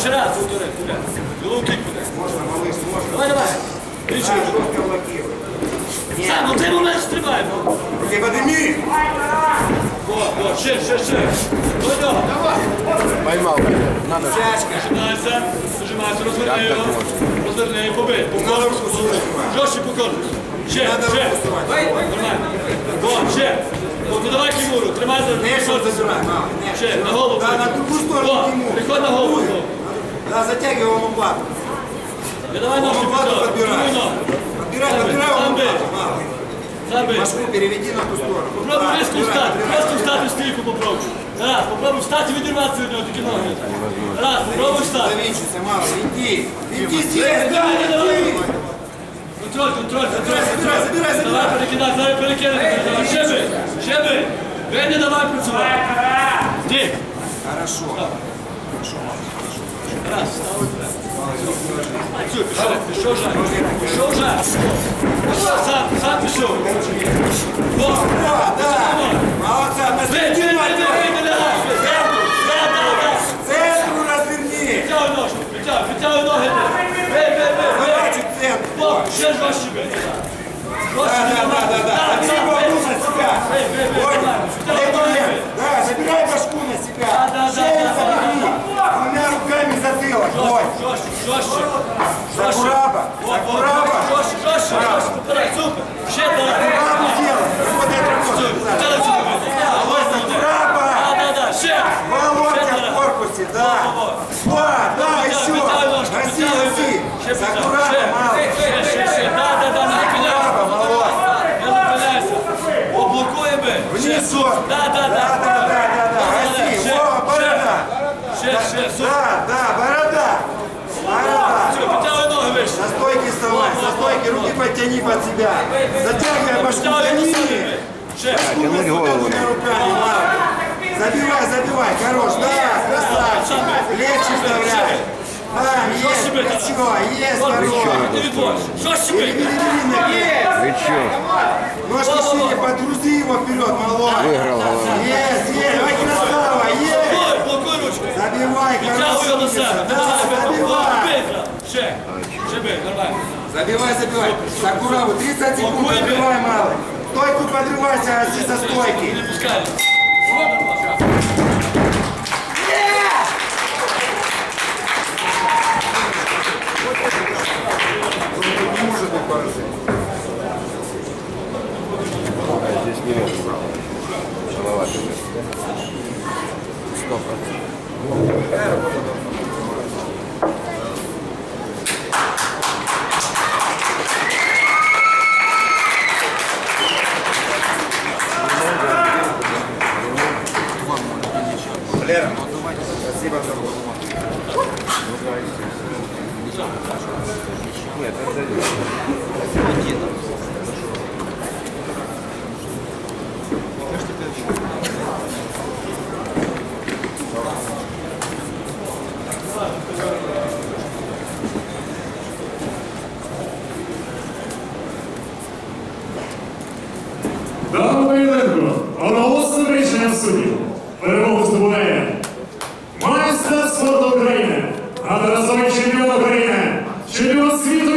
Ще раз повтори, куди? Головки куди? Можна, малиш, можна. Давай, давай. Кричи. Сам, ну ти момент стрибай. Руки подними. Во, во, ще, ще, ще. Давай, давай. Поймав. Надо. Тяжко. Нажимайся, нажимайся, розверни його. не побили. Покажемо. Жорстче покажемо. Ще, ще. О, ще. Подавай Тимуру, тримай за Не, що забирай. Ще, на голову. Да, на другу сторону Тимур. Приходь на голову. Да, затягивай вам лопату. Не давай ножки подбирай. Подбирай, подбирай вам лопату. Машку переведи на ту сторону. Попробуй резко встать, резко встать и стійку попробуй. Раз, попробуй встати і відірватися від нього, тільки ноги. Раз, попробуй встати. Завинчивайся, мало. Иди. Иди Давай, здесь, да, давай, давай. иди. Контроль, контроль, контроль. Забирай, забирай, забирай. Давай перекидай, зараз перекинемо. Давай, ще би, ще би. Ви не давай працювати. Стій. Хорошо. Раз, став вперед. Працюй, пішов, пішов жар. Пішов жар. Сам, сам пішов. Во. Да, да, да, да, да. Забери бабу на себя. Бей, бей, бей, Понял? давай. Підтягуй Дай ноги, мне. бей. Да, забирай башку на себя. Да, да, да, Шею да, забери. Двумя руками затылок. Ой. Жорстче, жорстче. Сакураба. Во, во, Сакураба. Жорстче, жорстче, жорстче. Поперед, супер. Ще давай. Сакурабу делай. Работай, работай. Підтягуй сюди. Давай, Сакураба. Да, да, да, ще. Володя в корпусе, да. Да, да, еще. Підтягуй ножку, Носи, підтягуй. носи. Ще підтягуй. Сакураба, Ще, ще, супер. Да, да, борода. Борода. Все, підтягуй ноги вище. Со стойки вставай, со стойки, руки подтяни под себя. Затягивай башку, Підтягуй тяни. носами. Ще. Тянуть голову. руками, мало. Забивай, забивай, хорош, да, красавчик. Легче вставляй. Там, есть, себе там? плечо, есть, Вот, хорош. не відводь. Жорстче Бери, бий. бери, бери, ноги. Вы чё? Ножки шире, подгрузи его вперед, малой. Выиграл голова. Есть, есть, Підтягуй до себе. Брат. Ще. Бий, нормально. Забивай, забивай. Сакураву, 30 секунд, забивай, малый. Стойку подрывайся, оси со стойки. Не пускай. А здесь не может. Голова тоже. Сто процентов. Лера, спасибо за работу. Нет, это одноголосним рішенням суддів перемогу здобуває майстер спорту України, одноразовий чемпіон України, чемпіон світу